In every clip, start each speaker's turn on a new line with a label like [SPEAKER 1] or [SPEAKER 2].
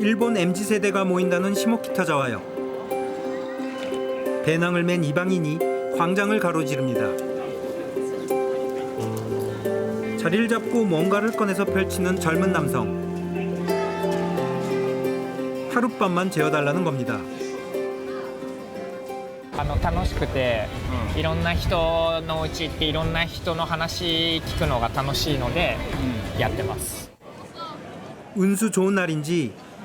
[SPEAKER 1] 일본 MZ 세대가 모인다는 시모키타자와요. 배낭을 맨 이방인이 광장을 가로지릅니다. 자리를 잡고 뭔가를 꺼내서 펼치는 젊은 남성. 하룻밤만 재워달라는 겁니다.
[SPEAKER 2] あの楽しくて、いろんな人のうち行っていろんな人の話聞くのが楽しいのでやってます、
[SPEAKER 1] 운수 좋은 날인지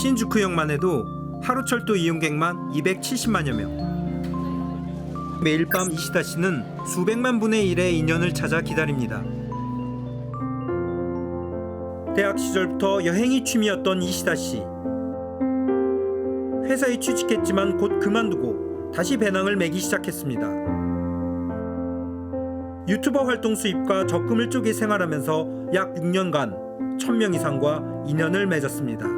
[SPEAKER 1] 신주쿠역만 해도 하루 철도 이용객만 270만여 명. 매일 밤 이시다 씨는 수백만 분의 1의 인연을 찾아 기다립니다. 대학 시절부터 여행이 취미였던 이시다 씨. 회사에 취직했지만 곧 그만두고 다시 배낭을 매기 시작했습니다. 유튜버 활동 수입과 적금을 쪼개 생활하면서 약 6년간 1000명 이상과 인연을 맺었습니다.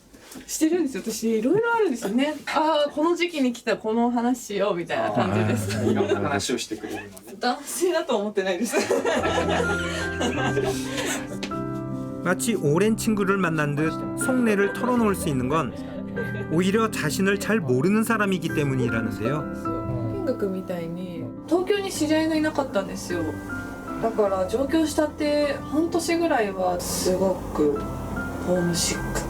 [SPEAKER 3] してるんですよ私いろいろあるんですよねああこの時期に来たこの話しようみたいな感じです
[SPEAKER 2] いろんな話をしてくれるのね
[SPEAKER 3] 男性だと思ってないです
[SPEAKER 1] 마치 오랜 친구를 만난 듯 속내를 털어놓을 수 있는 건 오히려 자신을 잘 모르는 사람이기 때문이라는데요.
[SPEAKER 3] 金額みたいに東京に知り合いがいなかったんですよだから上京したって半年ぐらいはすごくホームシック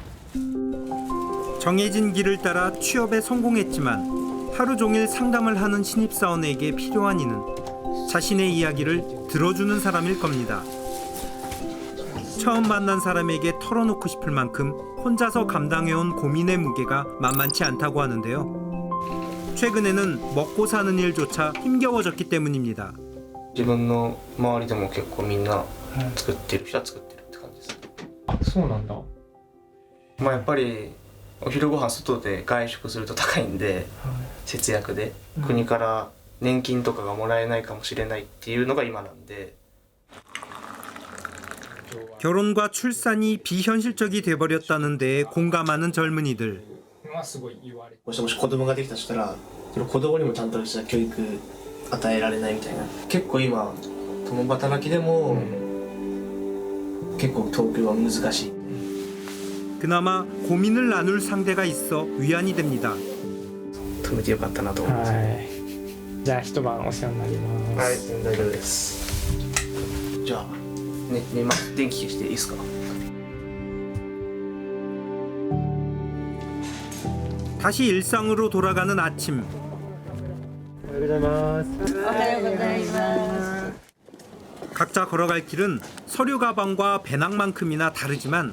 [SPEAKER 1] 정해진 길을 따라 취업에 성공했지만 하루 종일 상담을 하는 신입사원에게 필요한 이는 자신의 이야기를 들어주는 사람일 겁니다. 처음 만난 사람에게 털어놓고 싶을 만큼 혼자서 감당해온 고민의 무게가 만만치 않다고 하는데요. 최근에는 먹고 사는 일조차 힘겨워졌기 때문입니다.
[SPEAKER 4] 自分の周りでも結構みんな作ってる人は作ってるって感じです
[SPEAKER 2] あそうなんだ
[SPEAKER 4] まあやっぱり お昼ご飯外で外食すると高いんで節約で国から年金とかがもらえないかもしれないっていうのが今なんで
[SPEAKER 1] 결혼과 출산이 비현실적이 돼버렸다는 데에 공감하는 젊은이들.
[SPEAKER 2] まあすごい言われて
[SPEAKER 5] もしもし子供ができたとしたらその子供にもちゃんとした教育与えられないみたいな結構今共働きでも、結構東京は難しい
[SPEAKER 1] 그나마 고민을 나눌 상대가 있어 위안이 됩니다.
[SPEAKER 5] 止めてよかったなと思います、
[SPEAKER 2] はいじゃあ一晩お世話になります
[SPEAKER 5] はい、全然大丈夫です
[SPEAKER 4] じゃあ、ね、寝ます電気消していいですか
[SPEAKER 1] 다시 일상으로 돌아가는 아침.
[SPEAKER 3] おはようございます
[SPEAKER 1] 각자 걸어갈 길은 서류 가방과 배낭만큼이나 다르지만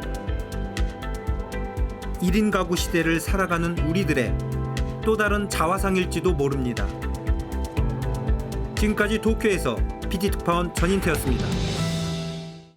[SPEAKER 1] 1인 가구 시대를 살아가는 우리들의 또 다른 자화상일지도 모릅니다. 지금까지 도쿄에서 PD 특파원 전인태였습니다.